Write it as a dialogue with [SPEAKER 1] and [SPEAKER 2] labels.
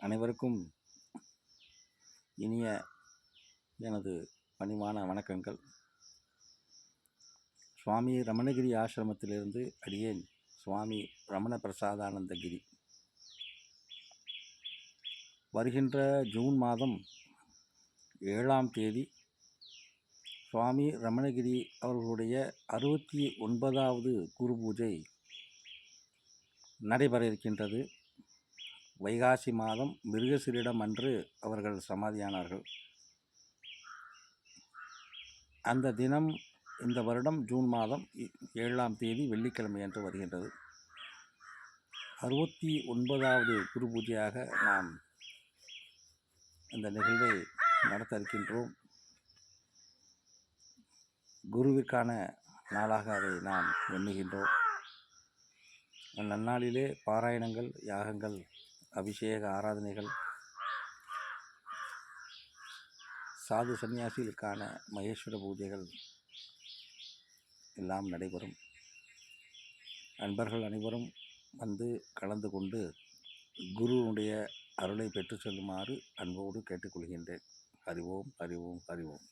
[SPEAKER 1] அனைவருக்கும் இனிய எனது பணிவான வணக்கங்கள். சுவாமி ரமணகிரி ஆசிரமத்திலிருந்து அடியேன் சுவாமி ரமண பிரசாதானந்தகிரி வருகின்ற ஜூன் மாதம் ஏழாம் தேதி சுவாமி ரமணகிரி அவர்களுடைய அறுபத்தி ஒன்பதாவது குரு பூஜை நடைபெற இருக்கின்றது. வைகாசி மாதம் மிருகசிரிடம் அன்று அவர்கள் சமாதியானார்கள். அந்த தினம் இந்த வருடம் ஜூன் மாதம் ஏழாம் தேதி வெள்ளிக்கிழமை அன்று வருகின்றது. அறுபத்தி ஒன்பதாவது குரு பூஜையாக நாம் இந்த நிகழ்வை நடத்த இருக்கின்றோம் குருவிற்கான நாளாக அதை நாம் எண்ணுகின்றோம். நன்னாளிலே பாராயணங்கள் யாகங்கள் அபிஷேக ஆராதனைகள். சாது சன்னியாசிகளுக்கான மகேஸ்வர பூஜைகள் எல்லாம் நடைபெறும். நண்பர்கள் அனைவரும் வந்து கலந்து கொண்டு குருவுடைய அருளை பெற்று செல்லுமாறு அன்போடு கேட்டுக்கொள்கின்றேன். அறிவோம் அறிவோம் அறிவோம்